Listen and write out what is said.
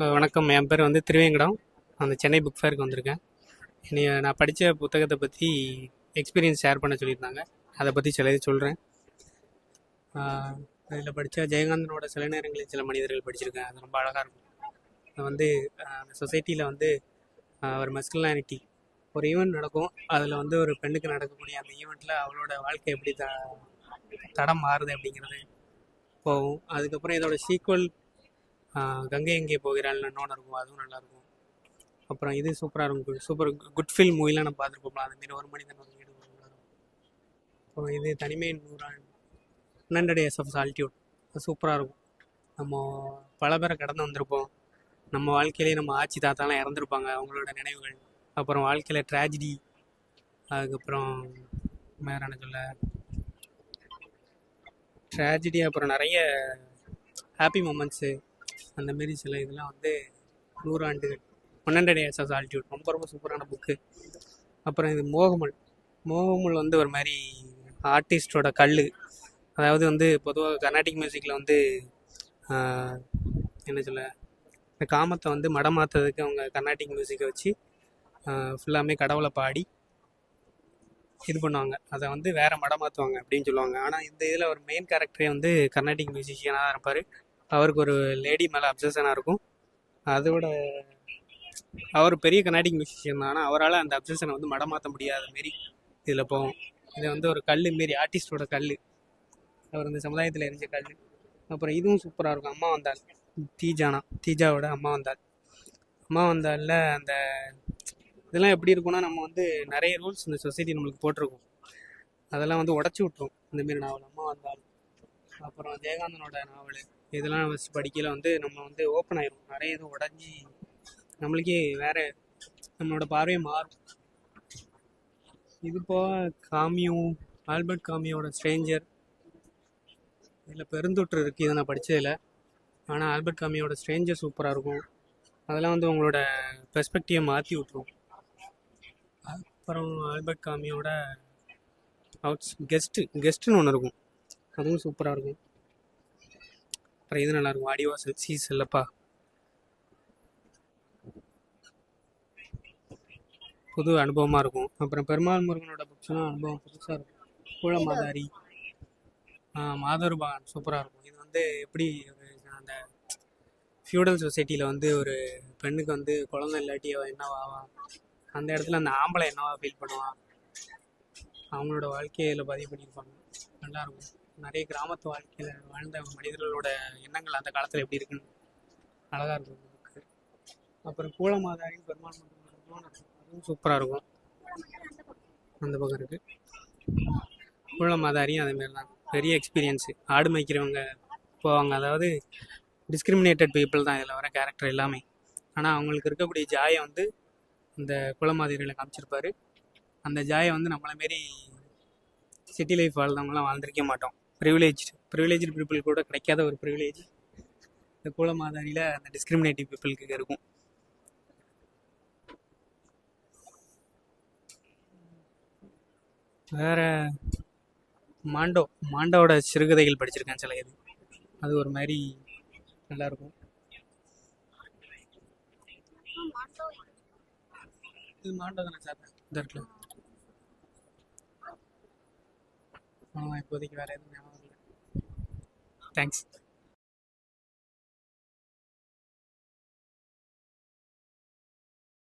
வணக்கம். என் பேர் வந்து திருவேங்கடம். அந்த சென்னை புக் ஃபேருக்கு வந்திருக்கேன். இனி நான் படித்த புத்தகத்தை பற்றி எக்ஸ்பீரியன்ஸ் ஷேர் பண்ண சொல்லியிருந்தாங்க. அதை பற்றி சில இது சொல்கிறேன் அதில் படித்த ஜெயகாந்தனோட சில நேரங்களில் சில மனிதர்கள் படிச்சிருக்கேன். அது ரொம்ப அழகாக இருக்கும். அது வந்து அந்த சொசைட்டியில் வந்து ஒரு மஸ்குலானிட்டி ஒரு ஈவெண்ட் நடக்கும். அதில் வந்து ஒரு பெண்ணுக்கு நடக்கக்கூடிய அந்த ஈவெண்ட்டில் அவளோட வாழ்க்கை எப்படி த தடம் மாறுது அப்படிங்கிறது போகும். அதுக்கப்புறம் இதோட சீக்வல் கங்கை எங்கே போகிறாள்னு இன்னொன்று இருக்கும் அதுவும் நல்லாயிருக்கும் அப்புறம் இது சூப்பராக இருக்கும். சூப்பர் குட் ஃபில் மூவிலாம் நம்ம பார்த்துருப்போம்ல அதுமாரி ஒரு மனிதன் ஒரு வீடு அப்புறம் இது தனிமை நூறாண்டு ஹண்ட்ரட் இயர்ஸ் ஆஃப் சால்டியூட் சூப்பராக இருக்கும். நம்ம பல பேரை கடந்து வந்திருப்போம். நம்ம வாழ்க்கையிலே நம்ம ஆச்சி தாத்தாலாம் இறந்துருப்பாங்க அவங்களோட நினைவுகள். அப்புறம் வாழ்க்கையில் ட்ராஜடி அதுக்கப்புறம் வேறு என்ன சொல்ல? ட்ராஜடி அப்புறம் நிறைய ஹாப்பி மூமெண்ட்ஸு அந்த மாரி சில இதெல்லாம் வந்து நூறாண்டுகள் பன்னெண்டு டேஸ் ஆஃப் ஆல்டியூட் ரொம்ப ரொம்ப சூப்பரான புக்கு அப்புறம் இது மோகமுல் மோகமுல் வந்து ஒரு மாதிரி ஆர்டிஸ்டோட கல் அதாவது வந்து பொதுவாக கர்நாடிக் மியூசிக்கில் வந்து என்ன சொல்ல இந்த காமத்தை வந்து மடமாற்றுறதுக்கு அவங்க கர்நாடிக் மியூசிக்கை வச்சு ஃபுல்லாமே கடவுளை பாடி இது பண்ணுவாங்க. அதை வந்து வேறு மடமாற்றுவாங்க அப்படின்னு சொல்லுவாங்க. ஆனால் இந்த இதில் ஒரு மெயின் கேரக்டரே வந்து கர்நாடிக் மியூசிஷியனாக தான் இருப்பார். அவருக்கு ஒரு லேடி மேலே அப்சஷனாக இருக்கும். அதோட அவர் பெரிய கர்நாடிக் மியூசிஷியன் தான் ஆனால் அவரால் அந்த அப்சஷனை வந்து மடமாற்ற முடியாத மாரி இதில் போவோம் இது வந்து ஒரு கல் மாரி ஆர்டிஸ்டோட கல் அவர் இந்த சமுதாயத்தில் எரிஞ்ச கல் அப்புறம் இதுவும் சூப்பராக இருக்கும். அம்மா வந்தாள். தீஜானா தீஜாவோட அம்மா வந்தாள். அம்மா வந்தால அந்த இதெல்லாம் எப்படி இருக்கும்னா நம்ம வந்து நிறைய ரூல்ஸ் இந்த சொசைட்டி நம்மளுக்கு போட்டிருக்கோம். அதெல்லாம் வந்து உடச்சி விட்ரும் இந்தமாரி நாவல் அம்மா வந்தாள். அப்புறம் ஜெயகாந்தனோட நாவல். இதெல்லாம் வச்சு படிக்கல வந்து நம்ம வந்து ஓப்பன் ஆயிரும். நிறைய இது உடஞ்சி நம்மளுக்கே வேற நம்மளோட பார்வையை மாறும். இது போக காமியூ ஆல்பர்ட் காமியோட ஸ்ட்ரேஞ்சர் இதில் பெருந்தொற்று இருக்குது இதை நான் படித்ததில்ல ஆனால் ஆல்பர்ட் காமியோட ஸ்ட்ரேஞ்சர் சூப்பராக இருக்கும். அதெல்லாம் வந்து உங்களோட பெர்ஸ்பெக்டிவை மாற்றி விட்ரும் அப்புறம் ஆல்பர்ட் காமியோட அவுட்ஸ் கெஸ்ட்டு கெஸ்ட்டுன்னு ஒன்று இருக்கும். அதுவும் சூப்பராக இருக்கும். அப்புறம் இது நல்லாயிருக்கும் ஆடியோவாசல் சி செல்லப்பா. புது அனுபவமாக இருக்கும். அப்புறம் பெருமாள் முருகனோட புக்ஸ்லாம் அனுபவம் புதுசாக இருக்கும். கூழமாதாரி மாதவர்பான் சூப்பராக இருக்கும். இது வந்து எப்படி அந்த ஃபியூடல் சொசைட்டியில் வந்து ஒரு பெண்ணுக்கு வந்து குழந்தை இல்லாட்டி அவள் என்னவா ஆவா அந்த இடத்துல அந்த ஆம்பளை என்னவா ஃபீல் பண்ணுவான்? அவங்களோட வாழ்க்கையில் பதிவு பண்ணியிருப்பாங்க. நல்லா இருக்கும். நிறைய கிராமத்து வாழ்க்கையில் வாழ்ந்த மனிதர்களோட எண்ணங்கள் அந்த காலத்தில் எப்படி இருக்குன்னு அழகாக இருக்கும் புக்கு அப்புறம் கூலமாதாரின்னு பெருமாள் அதுவும் சூப்பராக இருக்கும். அந்த பக்கம் இருக்குது கூலமாதாரியும் அதேமாரி தான் பெரிய எக்ஸ்பீரியன்ஸு ஆடு மேய்க்கிறவங்க போவாங்க. அதாவது டிஸ்கிரிமினேட்டட் பீப்புள் தான் இதில் வர கேரக்டர் எல்லாமே. ஆனால் அவங்களுக்கு இருக்கக்கூடிய ஜாயை வந்து இந்த குலமாதிரியில் காமிச்சிருப்பாரு. அந்த ஜாயை வந்து நம்மளை மாரி சிட்டி லைஃப் வாழ்ந்தவங்களாம் வாழ்ந்திருக்க மாட்டோம். ப்ரிவிலேஜ் ப்ரிவிலேஜ் பீப்புள் கூட கிடைக்காத ஒரு ப்ரிவிலேஜ் இந்த குலமாதாரியில் அந்த டிஸ்கிரிமினேட்டிவ் பீப்புளுக்கு இருக்கும். வேற மாண்டோ மாண்டோட சிறுகதைகள் படிச்சிருக்கேன் சில இது அது ஒரு மாதிரி நல்லா இருக்கும் இது மாண்டோ தானே சார்? இந்த இருக்குல்ல இப்போதைக்கு வேற எதுவும் Thanks.